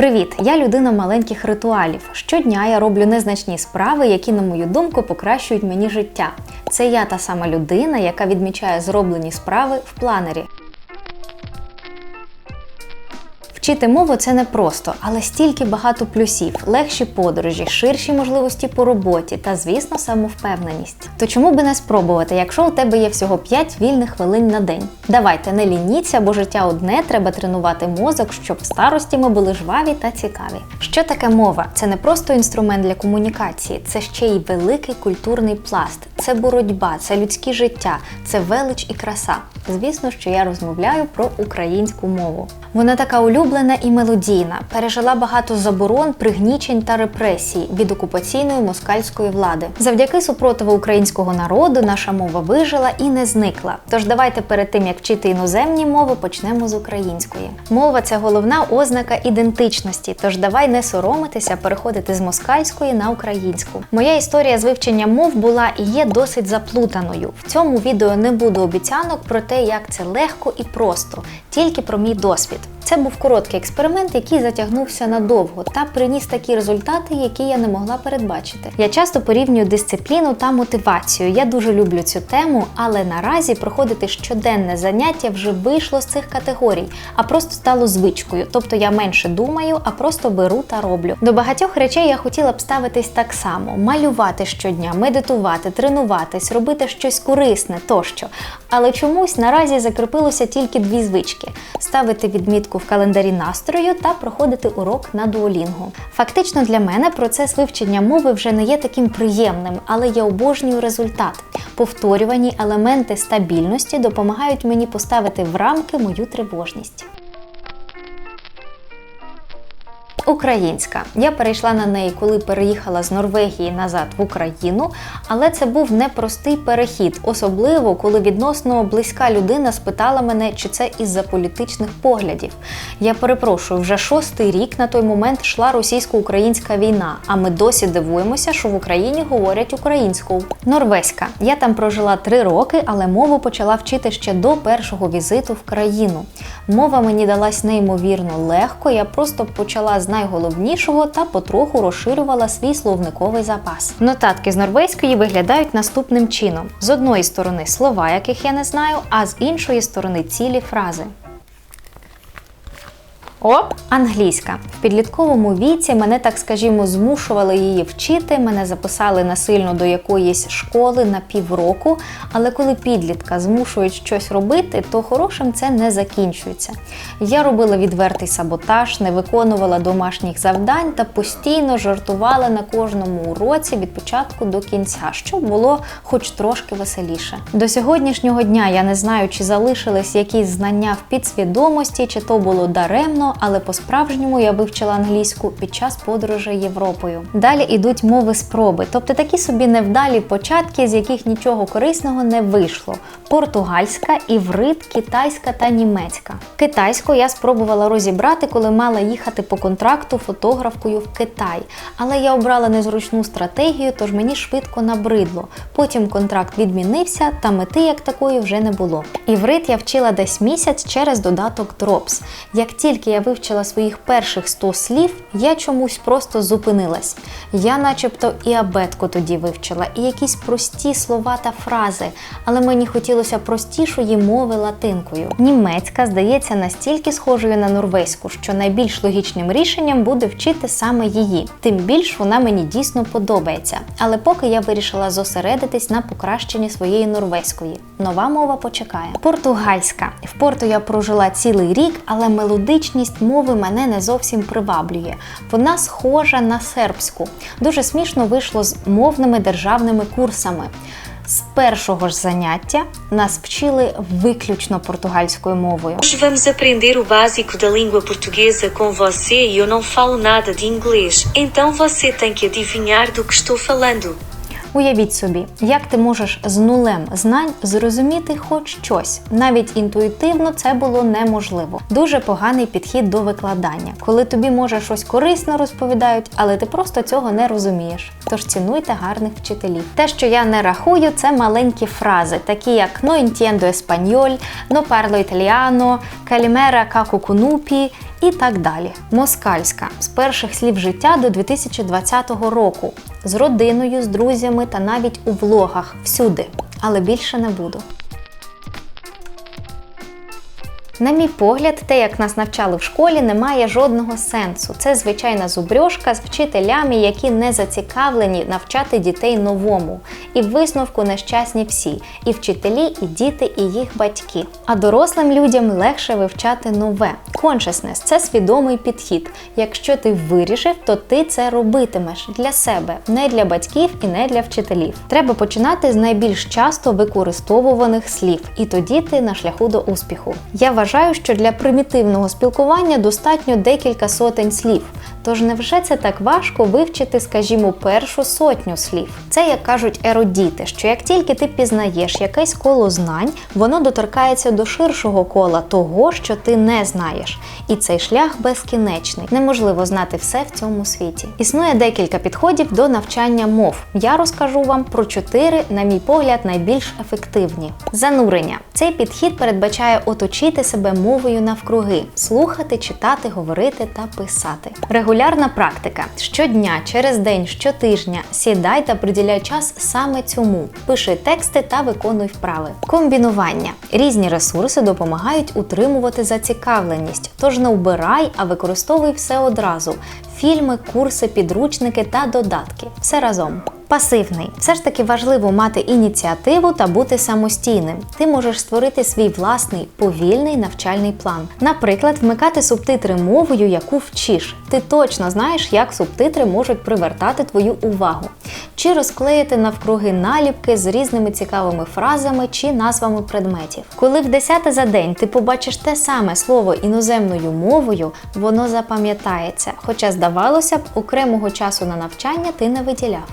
Привіт! Я людина маленьких ритуалів. Щодня я роблю незначні справи, які, на мою думку, покращують мені життя. Це я та сама людина, яка відмічає зроблені справи в планері. Вчити мову це не просто, але стільки багато плюсів, легші подорожі, ширші можливості по роботі та, звісно, самовпевненість. То чому би не спробувати, якщо у тебе є всього 5 вільних хвилин на день? Давайте не лініться, бо життя одне треба тренувати мозок, щоб в старості ми були жваві та цікаві. Що таке мова? Це не просто інструмент для комунікації, це ще й великий культурний пласт, це боротьба, це людське життя, це велич і краса. Звісно, що я розмовляю про українську мову. Вона така улюблена і мелодійна, пережила багато заборон, пригнічень та репресій від окупаційної москальської влади. Завдяки супротиву українського народу наша мова вижила і не зникла. Тож давайте перед тим як вчити іноземні мови, почнемо з української. Мова це головна ознака ідентичності. Тож давай не соромитися, переходити з москальської на українську. Моя історія з вивчення мов була і є досить заплутаною. В цьому відео не буду обіцянок про те, як це легко і просто, тільки про мій досвід. Це був короткий експеримент, який затягнувся надовго та приніс такі результати, які я не могла передбачити. Я часто порівнюю дисципліну та мотивацію. Я дуже люблю цю тему, але наразі проходити щоденне заняття вже вийшло з цих категорій, а просто стало звичкою. Тобто я менше думаю, а просто беру та роблю. До багатьох речей я хотіла б ставитись так само: малювати щодня, медитувати, тренуватись, робити щось корисне тощо. Але чомусь наразі закріпилося тільки дві звички: ставити відмітку в календарі настрою та проходити урок на дуолінгу. Фактично для мене процес вивчення мови вже не є таким приємним, але я обожнюю результат. Повторювані елементи стабільності допомагають мені поставити в рамки мою тривожність. Українська. Я перейшла на неї, коли переїхала з Норвегії назад в Україну, але це був непростий перехід, особливо коли відносно близька людина спитала мене, чи це із-за політичних поглядів. Я перепрошую, вже шостий рік на той момент йшла російсько-українська війна, а ми досі дивуємося, що в Україні говорять українською. Норвезька. Я там прожила три роки, але мову почала вчити ще до першого візиту в країну. Мова мені далась неймовірно легко. Я просто почала з найголовнішого та потроху розширювала свій словниковий запас. Нотатки з норвезької виглядають наступним чином: з одної сторони слова, яких я не знаю, а з іншої сторони цілі фрази. Оп, англійська. В підлітковому віці мене, так скажімо, змушували її вчити. Мене записали насильно до якоїсь школи на півроку. Але коли підлітка змушують щось робити, то хорошим це не закінчується. Я робила відвертий саботаж, не виконувала домашніх завдань та постійно жартувала на кожному уроці від початку до кінця, щоб було хоч трошки веселіше. До сьогоднішнього дня я не знаю, чи залишились якісь знання в підсвідомості, чи то було даремно але по-справжньому я вивчила англійську під час подорожей Європою. Далі йдуть мови спроби, тобто такі собі невдалі початки, з яких нічого корисного не вийшло: португальська, іврит, китайська та німецька. Китайську я спробувала розібрати, коли мала їхати по контракту фотографкою в Китай. Але я обрала незручну стратегію, тож мені швидко набридло. Потім контракт відмінився, та мети як такої вже не було. Іврит я вчила десь місяць через додаток Drops. Як тільки я вивчила своїх перших 100 слів, я чомусь просто зупинилась. Я, начебто, і абетку тоді вивчила, і якісь прості слова та фрази, але мені хотілося простішої мови латинкою. Німецька здається настільки схожою на норвезьку, що найбільш логічним рішенням буде вчити саме її. Тим більш вона мені дійсно подобається. Але поки я вирішила зосередитись на покращенні своєї норвезької. Нова мова почекає. Португальська. В порту я прожила цілий рік, але мелодичність мови мене не зовсім приваблює. Вона схожа на сербську. Дуже смішно вийшло з мовними державними курсами. З першого ж заняття нас вчили виключно португальською мовою. Hoje vamos aprender o básico da língua portuguesa com você e eu não falo nada de inglês, então você tem que adivinhar do que estou falando. Уявіть собі, як ти можеш з нулем знань зрозуміти хоч щось. Навіть інтуїтивно це було неможливо. Дуже поганий підхід до викладання, коли тобі може щось корисно розповідають, але ти просто цього не розумієш. Тож цінуйте гарних вчителів. Те, що я не рахую, це маленькі фрази, такі як «no entiendo español», «no parlo italiano», «calimera cacucunupі» І так далі. Москальська з перших слів життя до 2020 року. З родиною, з друзями та навіть у влогах всюди. Але більше не буду. На мій погляд, те, як нас навчали в школі, не має жодного сенсу. Це звичайна зубрьошка з вчителями, які не зацікавлені навчати дітей новому. І висновку нещасні всі: і вчителі, і діти, і їх батьки. А дорослим людям легше вивчати нове. Consciousness – це свідомий підхід. Якщо ти вирішив, то ти це робитимеш для себе, не для батьків і не для вчителів. Треба починати з найбільш часто використовуваних слів, і тоді ти на шляху до успіху. Я вважаю, що для примітивного спілкування достатньо декілька сотень слів. Тож невже це так важко вивчити, скажімо, першу сотню слів? Це як кажуть ерудіти, що як тільки ти пізнаєш якесь коло знань, воно доторкається до ширшого кола того, що ти не знаєш. І цей шлях безкінечний. Неможливо знати все в цьому світі. Існує декілька підходів до навчання мов. Я розкажу вам про чотири, на мій погляд, найбільш ефективні. Занурення. Цей підхід передбачає оточити себе мовою навкруги, слухати, читати, говорити та писати. Регулярна практика. Щодня, через день, щотижня сідай та приділяй час саме цьому. Пиши тексти та виконуй вправи. Комбінування. Різні ресурси допомагають утримувати зацікавленість. Тож не вбирай, а використовуй все одразу: фільми, курси, підручники та додатки. Все разом. Пасивний все ж таки важливо мати ініціативу та бути самостійним. Ти можеш створити свій власний повільний навчальний план. Наприклад, вмикати субтитри мовою, яку вчиш. Ти точно знаєш, як субтитри можуть привертати твою увагу. Чи розклеїти навкруги наліпки з різними цікавими фразами чи назвами предметів. Коли в десяте за день ти побачиш те саме слово іноземною мовою, воно запам'ятається. Хоча, здавалося б, окремого часу на навчання ти не виділяв.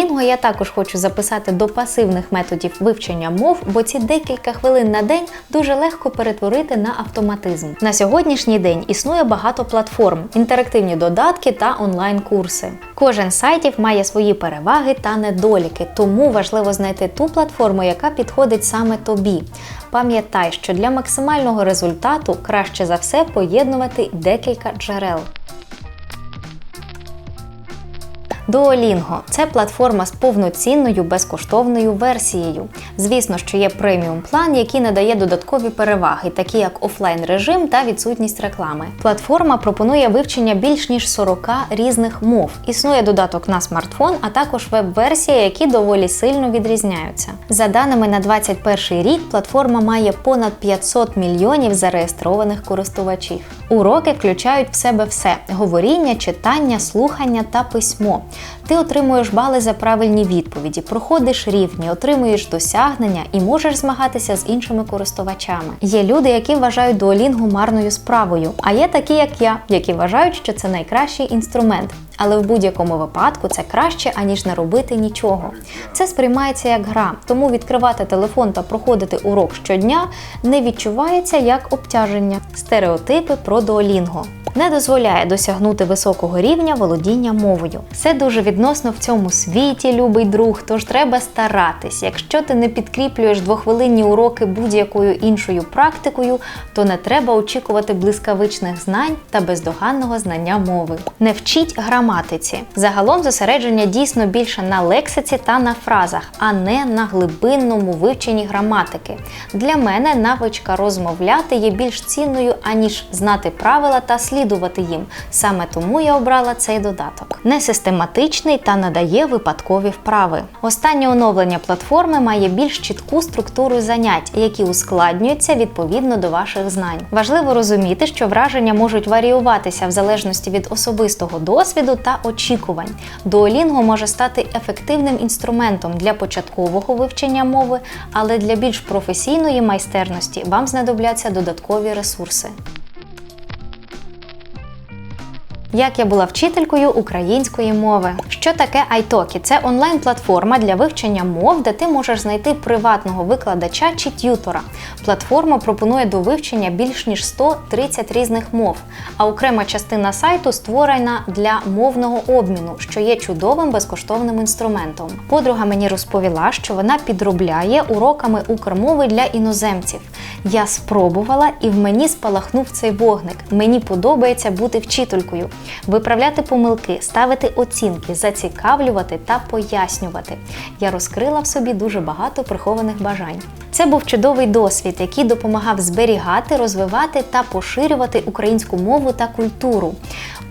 Duolingo я також хочу записати до пасивних методів вивчення мов, бо ці декілька хвилин на день дуже легко перетворити на автоматизм. На сьогоднішній день існує багато платформ, інтерактивні додатки та онлайн-курси. Кожен з сайтів має свої переваги та недоліки, тому важливо знайти ту платформу, яка підходить саме тобі. Пам'ятай, що для максимального результату краще за все поєднувати декілька джерел. Duolingo – це платформа з повноцінною безкоштовною версією. Звісно, що є преміум план, який надає додаткові переваги, такі як офлайн режим та відсутність реклами. Платформа пропонує вивчення більш ніж 40 різних мов. Існує додаток на смартфон, а також веб-версія, які доволі сильно відрізняються. За даними на 2021 рік, платформа має понад 500 мільйонів зареєстрованих користувачів. Уроки включають в себе все: говоріння, читання, слухання та письмо. Ти отримуєш бали за правильні відповіді, проходиш рівні, отримуєш досягнення і можеш змагатися з іншими користувачами. Є люди, які вважають дуолінгу марною справою, а є такі, як я, які вважають, що це найкращий інструмент. Але в будь-якому випадку це краще, аніж не робити нічого. Це сприймається як гра, тому відкривати телефон та проходити урок щодня не відчувається як обтяження. Стереотипи про Duolingo. Не дозволяє досягнути високого рівня володіння мовою. Все дуже відносно в цьому світі, любий друг, тож треба старатись. Якщо ти не підкріплюєш двохвилинні уроки будь-якою іншою практикою, то не треба очікувати блискавичних знань та бездоганного знання мови. Не вчіть граматиці. Загалом зосередження дійсно більше на лексиці та на фразах, а не на глибинному вивченні граматики. Для мене навичка розмовляти є більш цінною, аніж знати правила та слідувати їм. Саме тому я обрала цей додаток. Не систематичний та надає випадкові вправи. Останнє оновлення платформи має більш чітку структуру занять, які ускладнюються відповідно до ваших знань. Важливо розуміти, що враження можуть варіюватися в залежності від особистого досвіду та очікувань. Duolingo може стати ефективним інструментом для початкового вивчення мови, але для більш професійної майстерності вам знадобляться додаткові ресурси. Як я була вчителькою української мови. Що таке iTalki? Це онлайн-платформа для вивчення мов, де ти можеш знайти приватного викладача чи т'ютора. Платформа пропонує до вивчення більш ніж 130 різних мов, а окрема частина сайту створена для мовного обміну, що є чудовим безкоштовним інструментом. Подруга мені розповіла, що вона підробляє уроками укрмови для іноземців. Я спробувала і в мені спалахнув цей вогник. Мені подобається бути вчителькою, виправляти помилки, ставити оцінки, зацікавлювати та пояснювати. Я розкрила в собі дуже багато прихованих бажань. Це був чудовий досвід, який допомагав зберігати, розвивати та поширювати українську мову та культуру.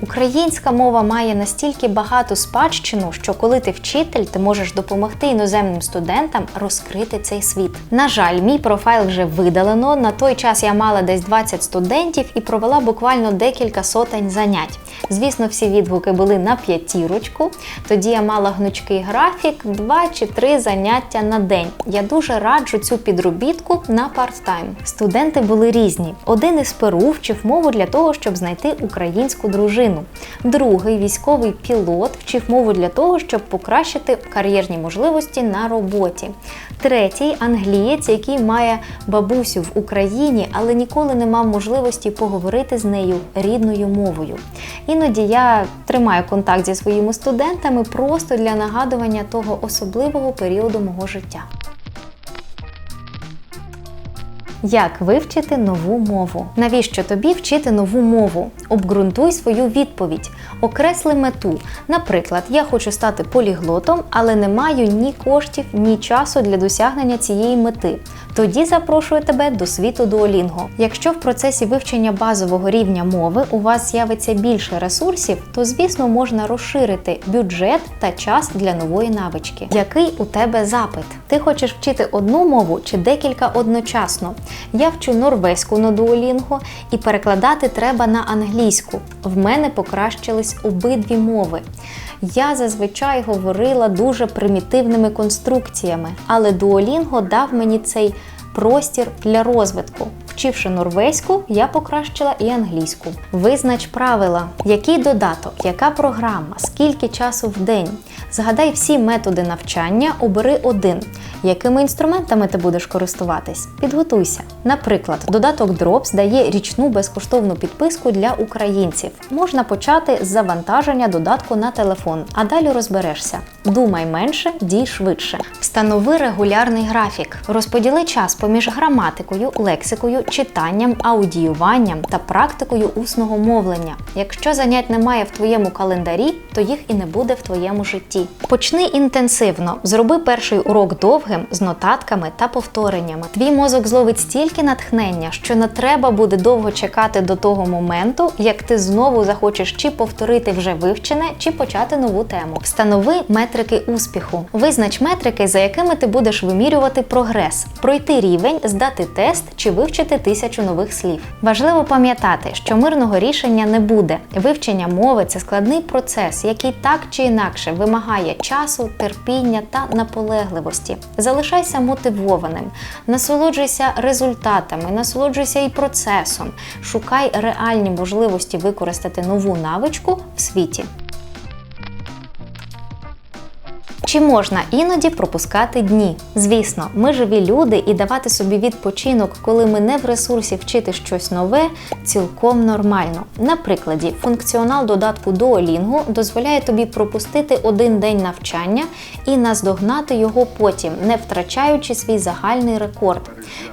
Українська мова має настільки багату спадщину, що коли ти вчитель, ти можеш допомогти іноземним студентам розкрити цей світ. На жаль, мій профайл вже видалено. На той час я мала десь 20 студентів і провела буквально декілька сотень занять. Звісно, всі відгуки були на п'ятірочку. Тоді я мала гнучкий графік, 2 чи 3 заняття на день. Я дуже раджу цю підробітку на парт-тайм. Студенти були різні. Один із Перу вчив мову для того, щоб знайти українську дружину. Другий військовий пілот вчив мову для того, щоб покращити кар'єрні можливості на роботі. Третій англієць, який має бабусю в Україні, але ніколи не мав можливості поговорити з нею рідною мовою. Іноді я тримаю контакт зі своїми студентами просто для нагадування того особливого періоду мого життя. Як вивчити нову мову? Навіщо тобі вчити нову мову? Обґрунтуй свою відповідь, окресли мету. Наприклад, я хочу стати поліглотом, але не маю ні коштів, ні часу для досягнення цієї мети. Тоді запрошую тебе до світу Duolingo. Якщо в процесі вивчення базового рівня мови у вас з'явиться більше ресурсів, то звісно можна розширити бюджет та час для нової навички. Який у тебе запит? Ти хочеш вчити одну мову чи декілька одночасно? Я вчу норвезьку на Duolingo і перекладати треба на англійську. В мене покращились обидві мови. Я зазвичай говорила дуже примітивними конструкціями, але Duolingo дав мені цей простір для розвитку. Вчивши норвезьку, я покращила і англійську. Визнач правила, який додаток, яка програма, скільки часу в день. Згадай всі методи навчання, обери один. Якими інструментами ти будеш користуватись? Підготуйся. Наприклад, додаток Drops дає річну безкоштовну підписку для українців. Можна почати з завантаження додатку на телефон, а далі розберешся. Думай менше, дій швидше. Встанови регулярний графік. Розподіли час поміж граматикою, лексикою, читанням, аудіюванням та практикою усного мовлення. Якщо занять немає в твоєму календарі, то їх і не буде в твоєму житті. Почни інтенсивно. Зроби перший урок довгим з нотатками та повтореннями. Твій мозок зловить стільки натхнення, що не треба буде довго чекати до того моменту, як ти знову захочеш чи повторити вже вивчене, чи почати нову тему. Встанови метрики успіху. Визнач метрики, за якими ти будеш вимірювати прогрес, пройти рівень, здати тест чи вивчити тисячу нових слів. Важливо пам'ятати, що мирного рішення не буде. Вивчення мови це складний процес, який так чи інакше вимагає часу, терпіння та наполегливості. Залишайся мотивованим, насолоджуйся результатами, насолоджуйся і процесом. Шукай реальні можливості використати нову навичку в світі. Чи можна іноді пропускати дні? Звісно, ми живі люди, і давати собі відпочинок, коли ми не в ресурсі вчити щось нове, цілком нормально. На прикладі, функціонал додатку Duolingo дозволяє тобі пропустити один день навчання і наздогнати його потім, не втрачаючи свій загальний рекорд.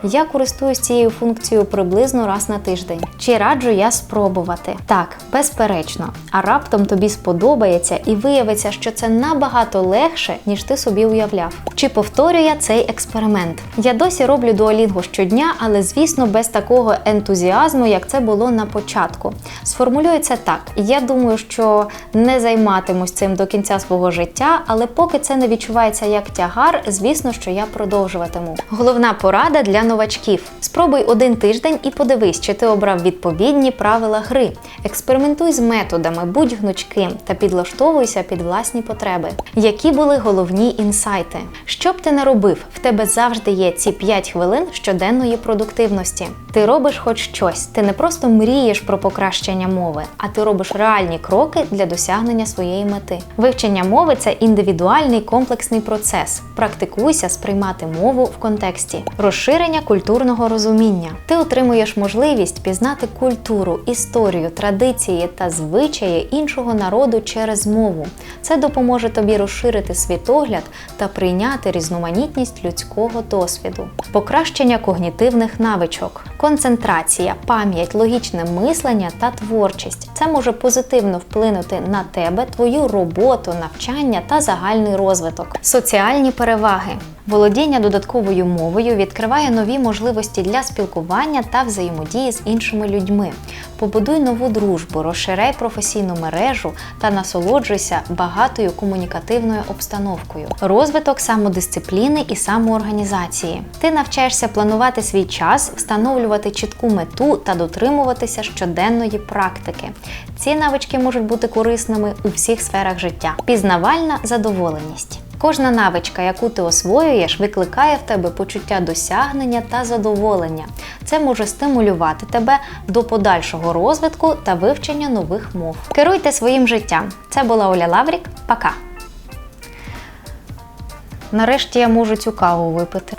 Я користуюсь цією функцією приблизно раз на тиждень. Чи раджу я спробувати? Так, безперечно. А раптом тобі сподобається і виявиться, що це набагато легше, ніж ти собі уявляв. Чи повторю я цей експеримент? Я досі роблю дуалінгу щодня, але звісно, без такого ентузіазму, як це було на початку. Сформулюю це так: я думаю, що не займатимусь цим до кінця свого життя, але поки це не відчувається як тягар, звісно, що я продовжуватиму. Головна порада для новачків: спробуй один тиждень і подивись, чи ти обрав відповідні правила гри. Експериментуй з методами, будь гнучким та підлаштовуйся під власні потреби. Які були Запам'ятовуй головні інсайти. Що б ти не робив, в тебе завжди є ці 5 хвилин щоденної продуктивності. Ти робиш хоч щось, ти не просто мрієш про покращення мови, а ти робиш реальні кроки для досягнення своєї мети. Вивчення мови це індивідуальний комплексний процес. Практикуйся сприймати мову в контексті, розширення культурного розуміння. Ти отримуєш можливість пізнати культуру, історію, традиції та звичаї іншого народу через мову. Це допоможе тобі розширити світогляд та прийняти різноманітність людського досвіду, покращення когнітивних навичок, концентрація, пам'ять, логічне мислення та творчість. Це може позитивно вплинути на тебе, твою роботу, навчання та загальний розвиток. Соціальні переваги. Володіння додатковою мовою відкриває нові можливості для спілкування та взаємодії з іншими людьми. Побудуй нову дружбу, розширяй професійну мережу та насолоджуйся багатою комунікативною обстановкою. Розвиток самодисципліни і самоорганізації. Ти навчаєшся планувати свій час, встановлювати чітку мету та дотримуватися щоденної практики. Ці навички можуть бути корисними у всіх сферах життя. Пізнавальна задоволеність. Кожна навичка, яку ти освоюєш, викликає в тебе почуття досягнення та задоволення. Це може стимулювати тебе до подальшого розвитку та вивчення нових мов. Керуйте своїм життям. Це була Оля Лаврік. Пока. Нарешті я можу цю каву випити.